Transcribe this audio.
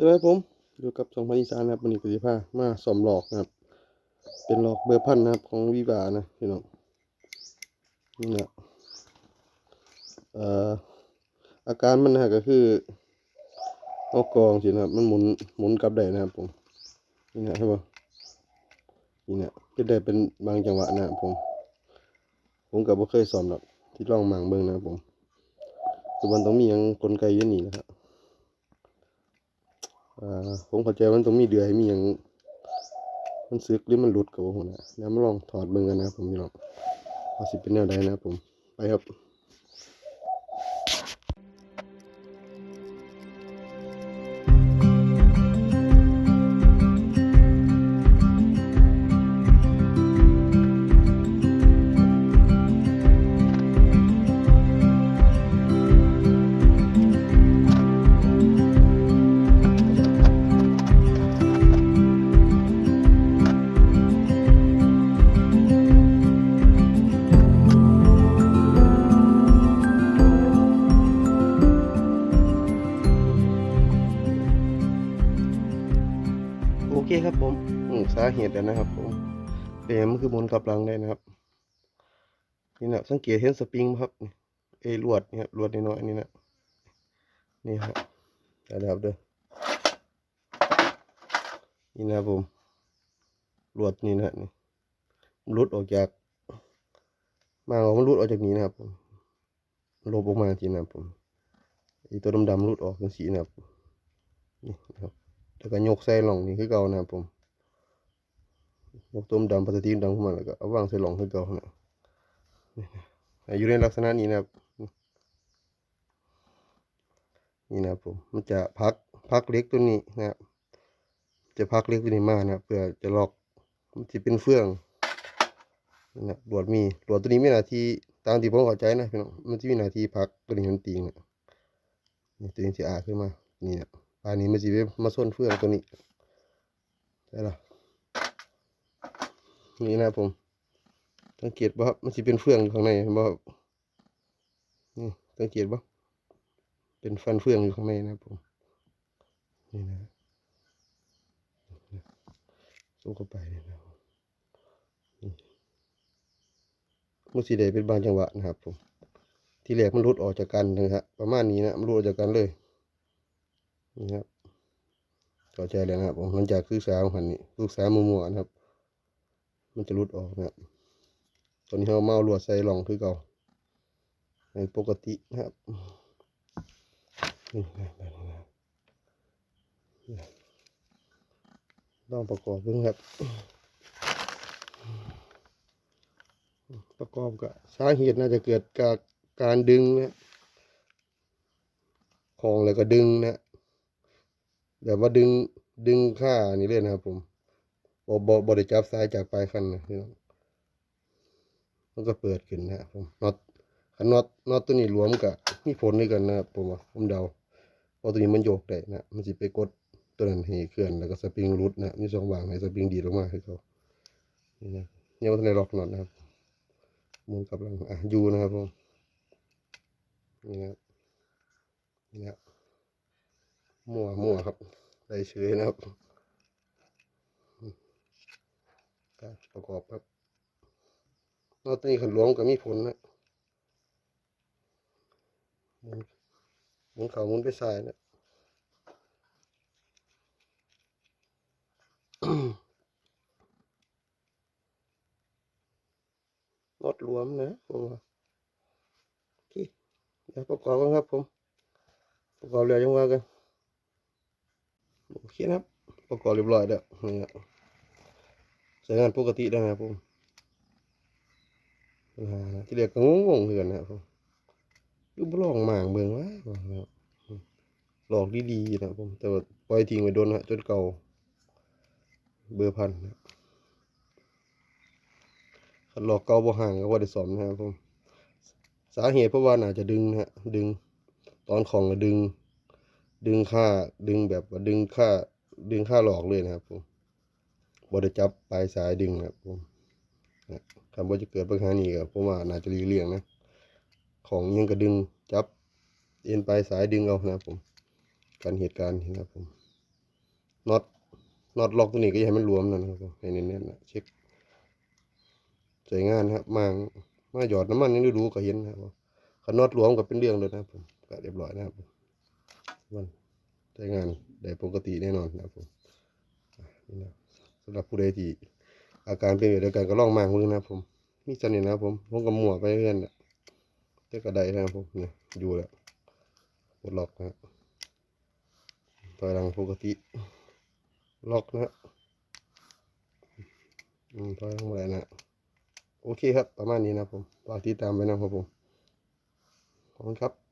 สวัสดีครับผมอยู่กับสองพันอีสานนะครับวันนี้ปฏิภามาสอมหลอกนะครับ เป็นหลอกเบอร์พันนะครับของวิบานะพี่น้องนี่นะเอ่ออาการมันนะก็คือเอากองสินะครับ มันหมุนหมุนกลับได้นะครับผมนี่นะใช่ปะนี่นะก็ได้เป็นบางจังหวะนะครับผม ผมกับบ่เคยสอนหรอกที่ลองหมางเบิ่งนะครับผมคือมันต้องมีหยังกลไกยันนี่นะครับ ผมเข้าใจมันต้องมีเดือยมีอย่างมันซึกหรือมันหลุดกับผมนะแล้วมาลองถอดเบิ่งกันนะผมพี่น้องว่าสิเป็นแนวใดนะผมไปครับ โอเคครับผมสาเหตุแล้วนะครับผมเป็นหยังมันคือมนกลับหลังได้นะครับ นี่นะสังเกตเห็นสปริงไหมครับเอลวดนี่ยลวดน้อยๆนี่นะนี่ครับได้แล้วครับเด้อนี่นะครับผมลวดนี่นะนี่มันหลุดออกจากมาของมันหลุดออกจากนี้นะครับผมลบออกมาทีนะครับผมไอีตัวดำๆหลุดออกเป็นสีนะครับนี่นะครับ แล้วก็ยกใส่หล่องนี่คือเก่านะครับผมยกต้มดำพลาสติกดำขึ้นมาแล้วก็เอาวางใส่หล่องคือเก่านะอยู่ในลักษณะนี้นะครับ นี่นะครับผมมันจะพักพักเล็กตัวนี้นะครับจะพักเล็กตัวนี้มากนะเพื่อจะลอกมันจะเป็นเฟืองนี่นะลวดมีหลวดตัวนี้มีหน้าที่ตามที่ผมเข้าใจนะพี่น้องมันจะมีหน้าที่พักตัวนี้มันตีงนะนี่ตัวนี้จะอาขึ้นมานี่นะ ปลายนี้มันจะมาส้นเฟืองตัวนี้ได้ละนี่นะผมสังเกตว่ามันจะเป็นเฟืองอยู่ข้างในเห็นบ่ครับนี่สังเกตบ่เป็นฟันเฟืองอยู่ข้างในนะผมนี่นะสู้เข้าไปนี่นะครับนี่มันสีแดงเป็นบางจังหวะนะครับผมที่แรกมันรุดออกจากกันนะครับประมาณนี้นะมันรุดออกจากกันเลย นี่ครับเข้าใจแล้วนะครับผมหลังจากศึกษาของหันนี่ศึกษาวมัวๆนะครับ มันจะรุดออกนะครับตอนนี้เราเมาลวดใส่หลองคือเก่าในปกตินะครับนี่นะลองประกอบดูครับ ประกอบกับสาเหตุน่าจะเกิดจากการดึงนะของแล้วก็ดึงนะ แบบว่าดึงดึงค่านี่เลยนะครับ ผมบอบอบได้จับซ้ายจากปลายคันนะพี่น้องมันก็เปิดขึ้นนะครับผมน็อตคันน็อตน็อตตัวนี้รวมกับมีผลด้วยกันนะครับผมว่าผมเดาเพราะตัวนี้มันโยกได้นะมันจะไปกดตัวนั้นให้เคลื่อนแล้วก็สปริงรุดนะมีสองวางให้สปริงดีลงมาให้เขานี่นะยังไม่ทันได้ล็อกน็อตนะครับมุนกับหลังอะยูนะครับผมนี่นะครับนี่นะครับ มั่วมั่วครับ ได้เฉยนะครับการประกอบครับนอกจากนี้ขันหลวมก็มีผลนะหมุนหมุนเขาหมุนไปซ้ายนะนอดรวมนะผมว่เดี๋ยวประกอบกันครับผมประกอบเรียวยังว่ากัน โอเคนะครับ ประกอบเรียบร้อยแล้วนี่ครับใช้งานปกติได้นะครับผมปัญหาที่เรียกก็งงเหือนนะครับผมดูบลองหมางเบิ่งวะหลอกดีๆนะครับผมแต่ว่าปล่อยทิ้งไว้โดนนะจนเก่า เบอร์พันนะคันหลอกเก่าบ่ห่างก็บ่าได้สอมนะครับผมสาเหตุเพราะว่าน่าจะดึงนะฮะดึง ตอนของก็ดึง ดึงค่าดึงแบบดึงค่าดึงค่าหลอกเลยนะครับผมบไดจับปลายสายดึงนะครับผมนะคำว่าจะเกิดปัญหานี้ก็ผมว่าน่าจะรีเลี่ยงนะ ของยังก็ดึงจับเอ็นปลายสายดึงเอานะครับผม การเหตุการณ์นะครับผมน็อตน็อตล็อกตัวนี้ก็ย่าให้มันรวมนะครับผมให้เน้นๆนะเช็คใส่งานครับมางมาหยอดน้ำมันยังดูก็เห็นนะครับขันน็อตรวมก็เป็นเรื่องเลยนะครับผมก็เรียบร้อยนะครับผ มันใช้งานได้ปกติแน่นอนนะครับผมนี่นะสำหรับผู้ใดที่อาการเป็นแบบเดียวกันก็ลองมางมือนะครับผมมีสนิทนะครับผมผมก็มั่วไปเรื่อยนะเจ้ากระไดนะครับผมเนี่ยอยู่แล้วกดล็อกนะครับถอยหลังปกติ ล็อกนะฮะอืมถอยหลังอะไปนะโอเคครับ ประมาณนี้นะครับผมฝากติดตามไปนะครับผมขอบคุณครับ